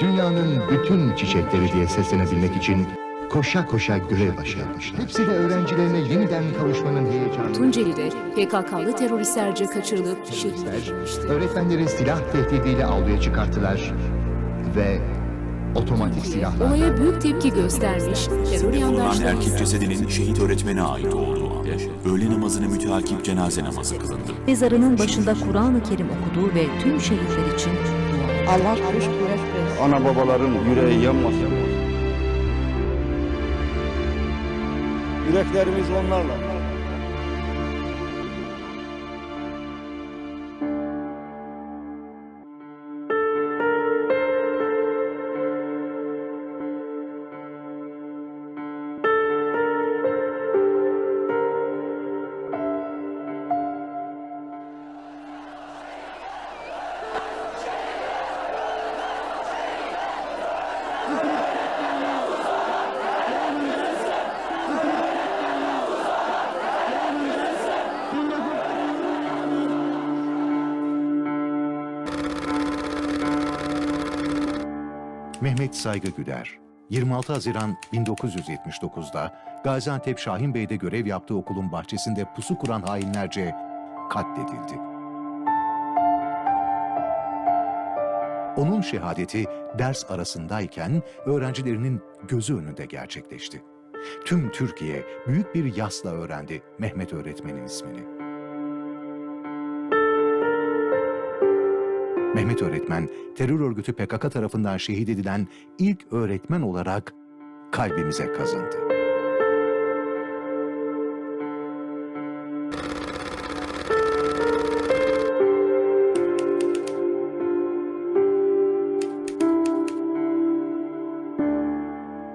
Dünyanın bütün çiçekleri diye seslenebilmek için koşa koşa görev başarmışlar. Hepsi de öğrencilerine yeniden kavuşmanın heyecanı. Tunceli'de PKK'lı teröristlerce kaçırılıp şehit edilmişti. Öğretmenleri silah tehdidiyle avluya çıkarttılar ve otomatik silahlarla Olaya büyük tepki göstermiş, terör yandaşları erkek cesedinin şehit öğretmene ait olduğu halde öğle namazını müteakip cenaze namazı kılındı. Mezarının başında Kur'an-ı Kerim okuduğu ve tüm şehitler için Allah. Ana babaların yüreği yanmasın. Yüreklerimiz onlarla. Mehmet Saygı Güder, 26 Haziran 1979'da Gaziantep Şahinbey'de görev yaptığı okulun bahçesinde pusu kuran hainlerce katledildi. Onun şehadeti ders arasındayken öğrencilerinin gözü önünde gerçekleşti. Tüm Türkiye büyük bir yasla öğrendi Mehmet öğretmenin ismini. Mehmet öğretmen, terör örgütü PKK tarafından şehit edilen ilk öğretmen olarak kalbimize kazındı.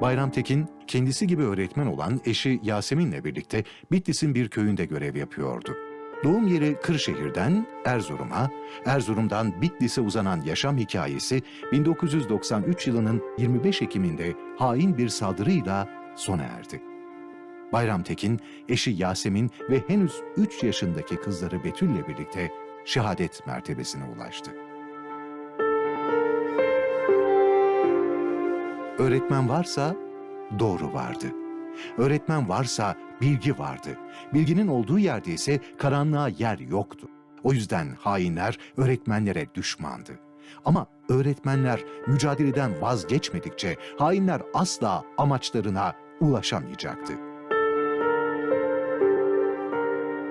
Bayram Tekin, kendisi gibi öğretmen olan eşi Yasemin'le birlikte Bitlis'in bir köyünde görev yapıyordu. Doğum yeri Kırşehir'den Erzurum'a, Erzurum'dan Bitlis'e uzanan yaşam hikayesi 1993 yılının 25 Ekim'inde hain bir saldırıyla sona erdi. Bayram Tekin, eşi Yasemin ve henüz 3 yaşındaki kızları Betül'le birlikte şehadet mertebesine ulaştı. Öğretmen varsa doğru vardı. Öğretmen varsa bilgi vardı. Bilginin olduğu yerde ise karanlığa yer yoktu. O yüzden hainler öğretmenlere düşmandı. Ama öğretmenler mücadeleden vazgeçmedikçe hainler asla amaçlarına ulaşamayacaktı.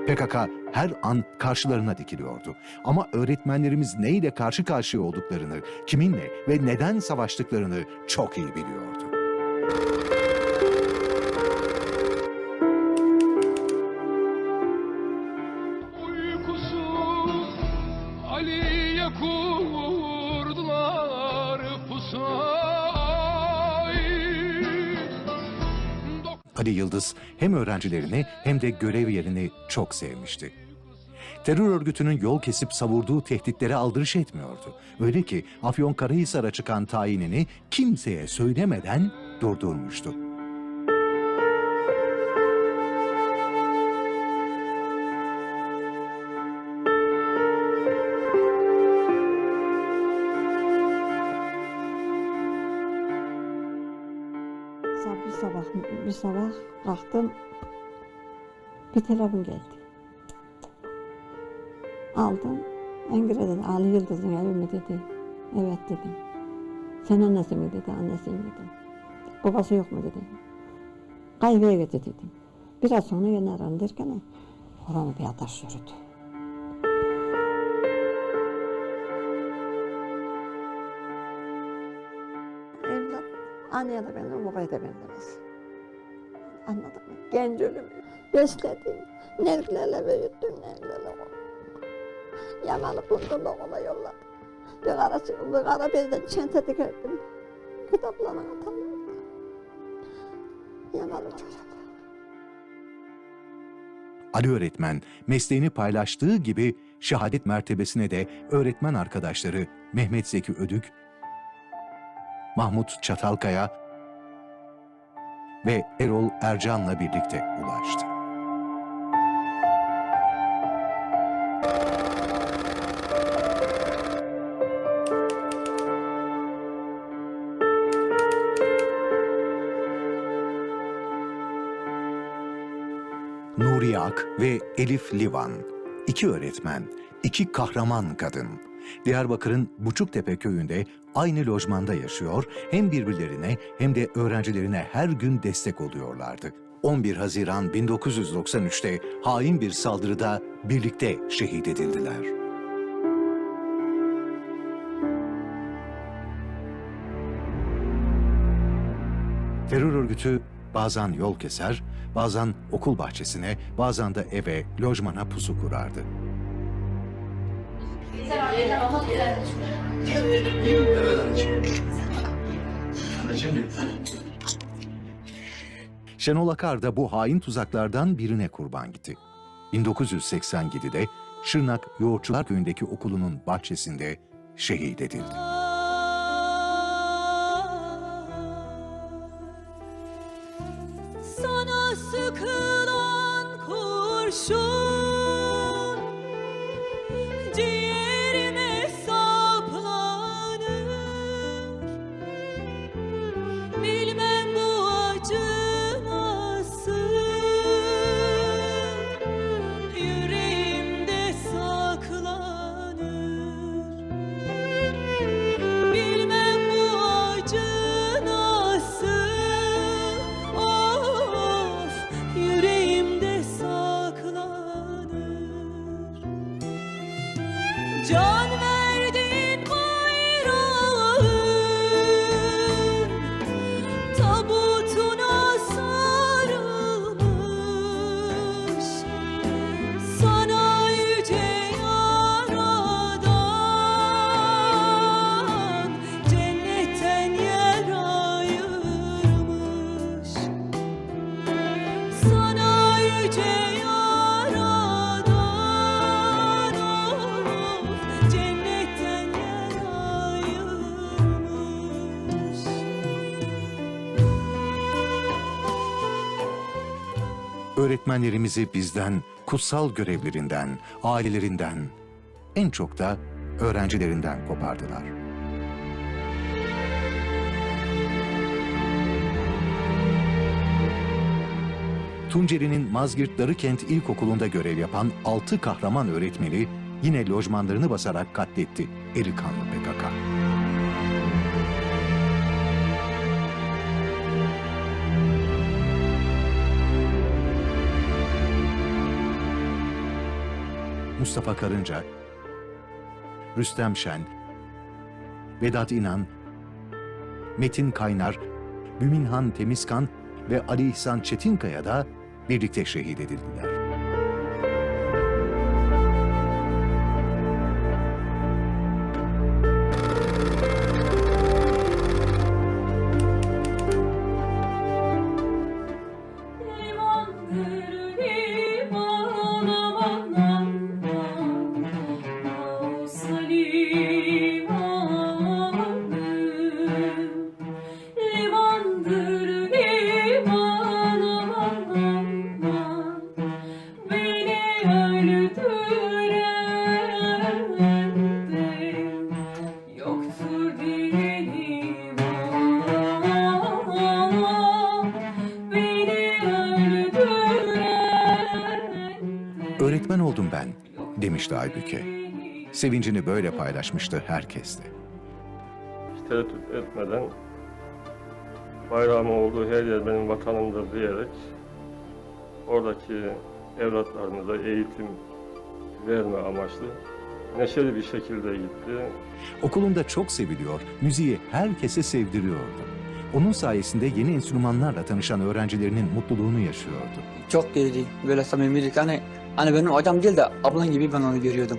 PKK her an karşılarına dikiliyordu. Ama öğretmenlerimiz neyle karşı karşıya olduklarını, kiminle ve neden savaştıklarını çok iyi biliyordu. Ali'ye kurdular pusayı Ali Yıldız hem öğrencilerini hem de görev yerini çok sevmişti. Terör örgütünün yol kesip savurduğu tehditlere aldırış etmiyordu. Öyle ki Afyonkarahisar'a çıkan tayinini kimseye söylemeden durdurmuştu. Bir sabah, bir sabah kalktım. Bir telefon geldi. Aldım. Engire dedi, Ali Yıldız'ın evi mi dedi. Evet dedim. Sen annesi mi dedi, annesiyim dedim. Babası yok mu dedi. Kayveye gitti dedim. Biraz sonra yine aram derken oranı bir ateş yürüdü. Evlat anneye de benzemez, benzemez. Anladın mı? Genç ölümü. Besledim. Nerglerle büyüttüm, nerglerle Yamalı bundan da ona yolladım. Bir kara, bir kara bezden çente dikerdim. Kitaplarına atarlardı. Yamalı çocuk. Ali öğretmen mesleğini paylaştığı gibi şehadet mertebesine de öğretmen arkadaşları Mehmet Zeki Ödük, Mahmut Çatalkaya ve Erol Ercan'la birlikte ulaştı. Nuriye Ak ve Elif Livan, iki öğretmen, iki kahraman kadın. Diyarbakır'ın Buçuktepe köyünde aynı lojmanda yaşıyor, hem birbirlerine hem de öğrencilerine her gün destek oluyorlardı. 11 Haziran 1993'te hain bir saldırıda birlikte şehit edildiler. Terör örgütü bazen yol keser, bazen okul bahçesine, bazen de eve, lojmana pusu kurardı. Şenol Akar da bu hain tuzaklardan birine kurban gitti. 1987'de Şırnak Yoğurtçular Köyü'ndeki okulunun bahçesinde şehit edildi. Öğretmenlerimizi bizden, kutsal görevlerinden, ailelerinden, en çok da öğrencilerinden kopardılar. Tunceli'nin Mazgirt Darıkent İlkokulu'nda görev yapan altı kahraman öğretmeni yine lojmanlarını basarak katletti Erikanlı PKK. Mustafa Karınca, Rüstem Şen, Vedat İnan, Metin Kaynar, Müminhan Temizkan ve Ali İhsan Çetinkaya da birlikte şehit edildiler. Aybüke. Sevincini böyle paylaşmıştı herkesle. Hiç tereddüt etmeden bayrağımın olduğu her yer benim vatanımdır diyerek oradaki evlatlarımıza eğitim verme amaçlı neşeli bir şekilde gitti. Okulunda çok seviliyor, müziği herkese sevdiriyordu. Onun sayesinde yeni enstrümanlarla tanışan öğrencilerinin mutluluğunu yaşıyordu. Çok iyiydi. Böyle samimiydik. Hani, hani benim hocam değil de ablan gibi ben onu görüyordum.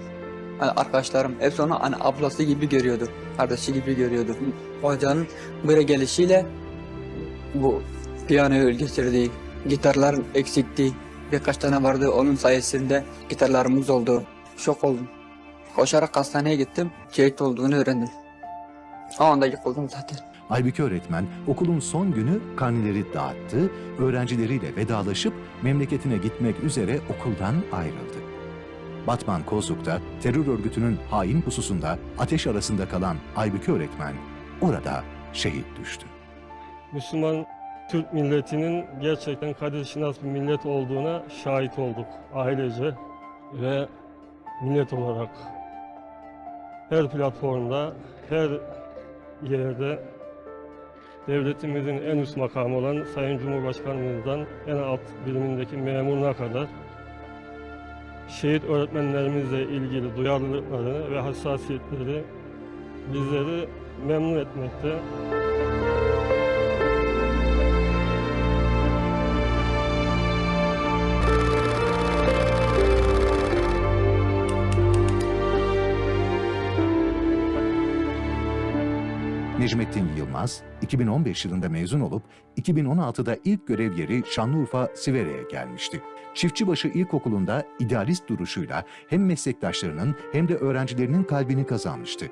Hani arkadaşlarım hepsi onu hani ablası gibi görüyordu. Kardeşi gibi görüyordu. Hocanın buraya gelişiyle bu piyanoyu getirdi. Gitarlar eksikti. Birkaç tane vardı onun sayesinde gitarlarımız oldu. Şok oldum. Koşarak hastaneye gittim. Şehit olduğunu öğrendim. O anda yıkıldım zaten. Aybüke öğretmen okulun son günü karneleri dağıttı, öğrencileriyle vedalaşıp memleketine gitmek üzere okuldan ayrıldı. Batman Kozluk'ta terör örgütünün hain pususunda ateş arasında kalan Aybüke öğretmen orada şehit düştü. Müslüman Türk milletinin gerçekten kadir şinas bir millet olduğuna şahit olduk ailece ve millet olarak. Her platformda, her yerde devletimizin en üst makamı olan Sayın Cumhurbaşkanımızdan en alt birimindeki memuruna kadar şehit öğretmenlerimizle ilgili duyarlılıkları ve hassasiyetleri bizleri memnun etmekte. Necmettin Yılmaz, 2015 yılında mezun olup 2016'da ilk görev yeri Şanlıurfa Sivere'ye gelmişti. Çiftçibaşı İlkokulu'nda idealist duruşuyla hem meslektaşlarının hem de öğrencilerinin kalbini kazanmıştı.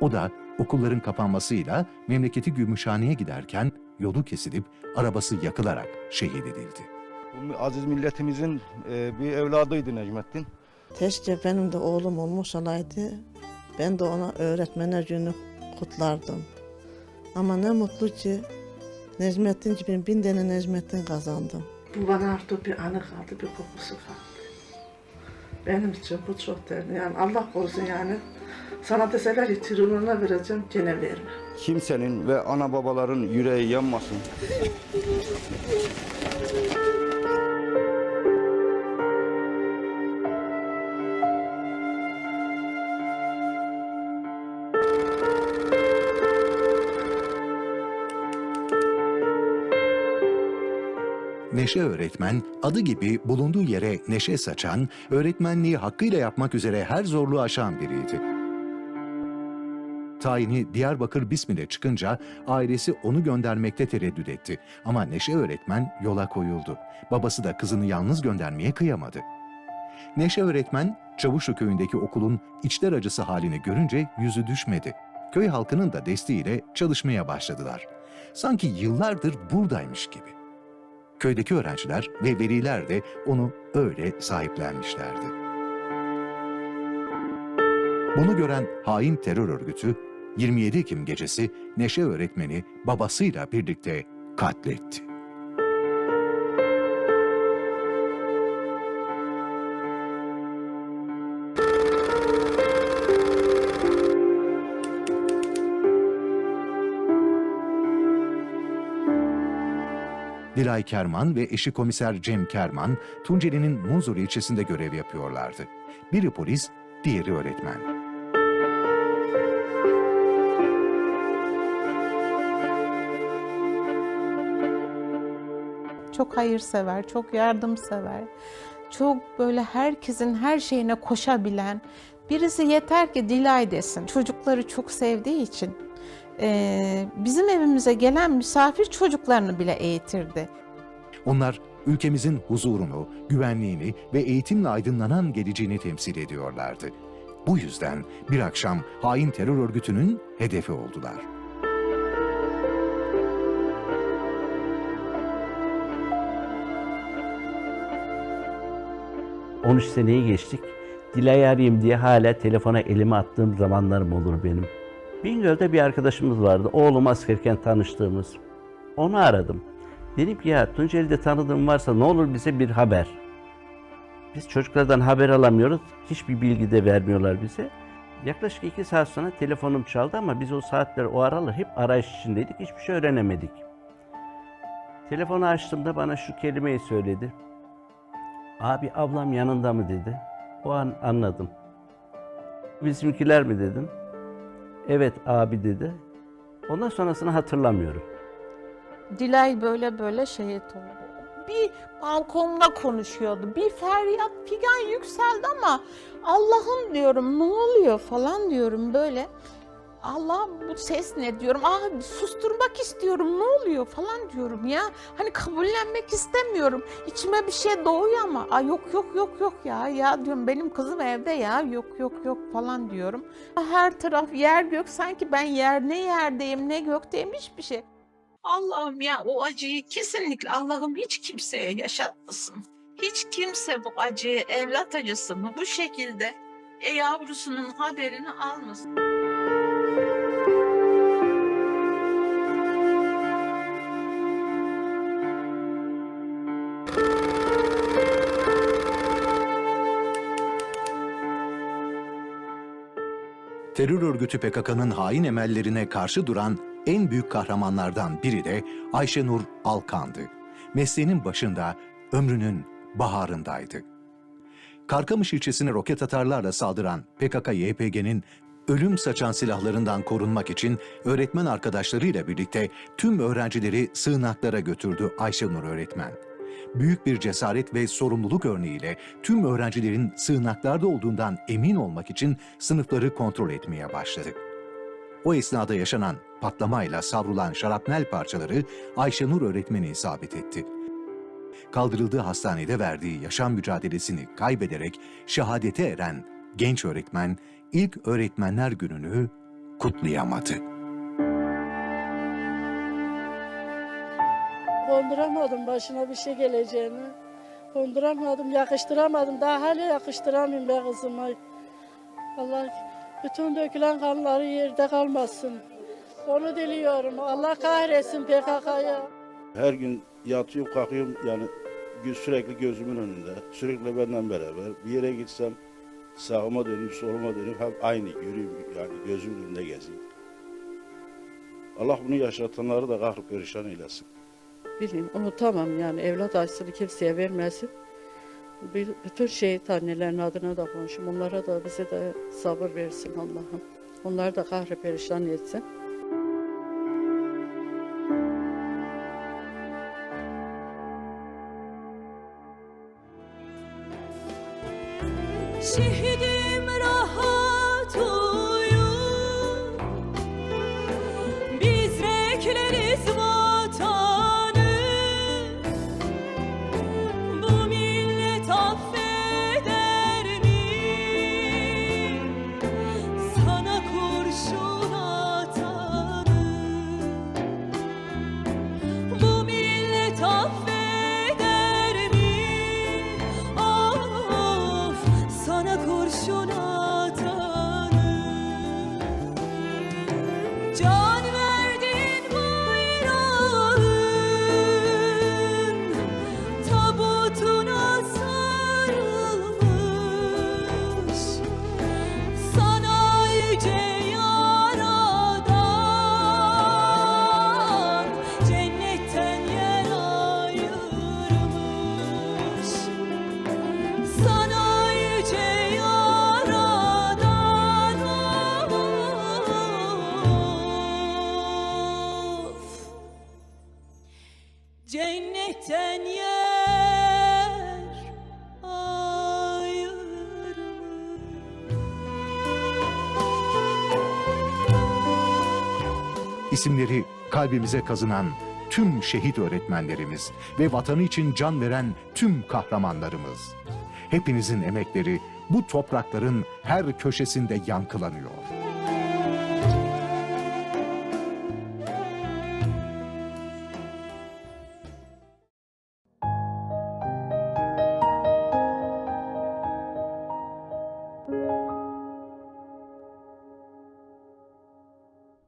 O da okulların kapanmasıyla memleketi Gümüşhane'ye giderken yolu kesilip arabası yakılarak şehit edildi. Bu aziz milletimizin e, bir evladıydı Necmettin. Keşke benim de oğlum olmuş olaydı. Ben de ona öğretmenler günü kutlardım. Ama ne mutlu ki Necmettin gibi bin tane Necmettin kazandım. Bu bana artık bir anı kaldı, bir kokusu kaldı. Benim için bu çok değerli. Yani Allah korusun yani. Sana deseler ki tribününe vereceğim, gene verme. Kimsenin ve ana babaların yüreği yanmasın. Neşe öğretmen, adı gibi bulunduğu yere neşe saçan, öğretmenliği hakkıyla yapmak üzere her zorluğu aşan biriydi. Tayini Diyarbakır Bismil'e çıkınca ailesi onu göndermekte tereddüt etti. Ama Neşe öğretmen yola koyuldu. Babası da kızını yalnız göndermeye kıyamadı. Neşe öğretmen Çavuşlu köyündeki okulun içler acısı halini görünce yüzü düşmedi. Köy halkının da desteğiyle çalışmaya başladılar. Sanki yıllardır buradaymış gibi. Köydeki öğrenciler ve veliler de onu öyle sahiplenmişlerdi. Bunu gören hain terör örgütü 27 Ekim gecesi Neşe öğretmeni babasıyla birlikte katletti. Dilay Kerman ve eşi komiser Cem Kerman, Tunceli'nin Munzur ilçesinde görev yapıyorlardı. Biri polis, diğeri öğretmen. Çok hayırsever, çok yardımsever. Çok böyle herkesin her şeyine koşabilen birisi yeter ki Dilay desin. Çocukları çok sevdiği için eee, bizim evimize gelen misafir çocuklarını bile eğitirdi. Onlar ülkemizin huzurunu, güvenliğini ve eğitimle aydınlanan geleceğini temsil ediyorlardı. Bu yüzden bir akşam hain terör örgütünün hedefi oldular. Hı. 13 seneyi geçtik. Dilay'ı arayayım diye hala telefona elime attığım zamanlarım olur benim. Bingöl'de bir arkadaşımız vardı. Oğlum askerken tanıştığımız. Onu aradım. Dedim ki ya Tunceli'de tanıdığım varsa ne olur bize bir haber. Biz çocuklardan haber alamıyoruz. Hiçbir bilgi de vermiyorlar bize. Yaklaşık iki saat sonra telefonum çaldı ama biz o saatler, o aralar hep arayış içindeydik. Hiçbir şey öğrenemedik. Telefonu açtığımda bana şu kelimeyi söyledi. Abi ablam yanında mı dedi. O an anladım. Bizimkiler mi dedim. Evet abi dedi. Ondan sonrasını hatırlamıyorum. Dilay böyle böyle şehit oldu. Bir balkonda konuşuyordu. Bir feryat figan yükseldi ama Allah'ım diyorum ne oluyor falan diyorum böyle. Allah'ım bu ses ne diyorum. Aa susturmak istiyorum ne oluyor falan diyorum ya. Hani kabullenmek istemiyorum. İçime bir şey doğuyor ama. Aa yok yok yok yok ya. Ya diyorum benim kızım evde ya. Yok yok yok falan diyorum. Her taraf yer gök sanki ben yer ne yerdeyim ne gökteyim hiçbir şey. Allah'ım ya o acıyı kesinlikle Allah'ım hiç kimseye yaşatmasın. Hiç kimse bu acıyı, evlat acısını bu şekilde e, yavrusunun haberini almasın. Terör örgütü PKK'nın hain emellerine karşı duran en büyük kahramanlardan biri de Ayşenur Alkan'dı. Mesleğinin başında, ömrünün baharındaydı. Karkamış ilçesine roket atarlarla saldıran PKK-YPG'nin ölüm saçan silahlarından korunmak için öğretmen arkadaşlarıyla birlikte tüm öğrencileri sığınaklara götürdü Ayşenur öğretmen. Büyük bir cesaret ve sorumluluk örneğiyle tüm öğrencilerin sığınaklarda olduğundan emin olmak için sınıfları kontrol etmeye başladı. O esnada yaşanan patlamayla savrulan şarapnel parçaları Ayşenur öğretmeni isabet etti. Kaldırıldığı hastanede verdiği yaşam mücadelesini kaybederek şehadete eren genç öğretmen ilk öğretmenler gününü kutlayamadı. Konduramadım başına bir şey geleceğini. Konduramadım, yakıştıramadım. Daha hala yakıştıramıyorum be kızıma. Allah bütün dökülen kanları yerde kalmasın. Onu diliyorum. Allah kahretsin PKK'yı. Her gün yatıyorum kalkıyorum yani sürekli gözümün önünde. Sürekli benden beraber. Bir yere gitsem sağıma dönüp soluma dönüp hep aynı görüyorum yani gözümün önünde geziyor. Allah bunu yaşatanları da kahrı perişan eylesin. Bileyim unutamam yani evlat acısını kimseye vermesin. Bütün şehit annelerin adına da konuşum. Onlara da bize de sabır versin Allah'ım. Onları da kahrı perişan etsin. İsimleri kalbimize kazınan tüm şehit öğretmenlerimiz ve vatanı için can veren tüm kahramanlarımız. Hepinizin emekleri bu toprakların her köşesinde yankılanıyor.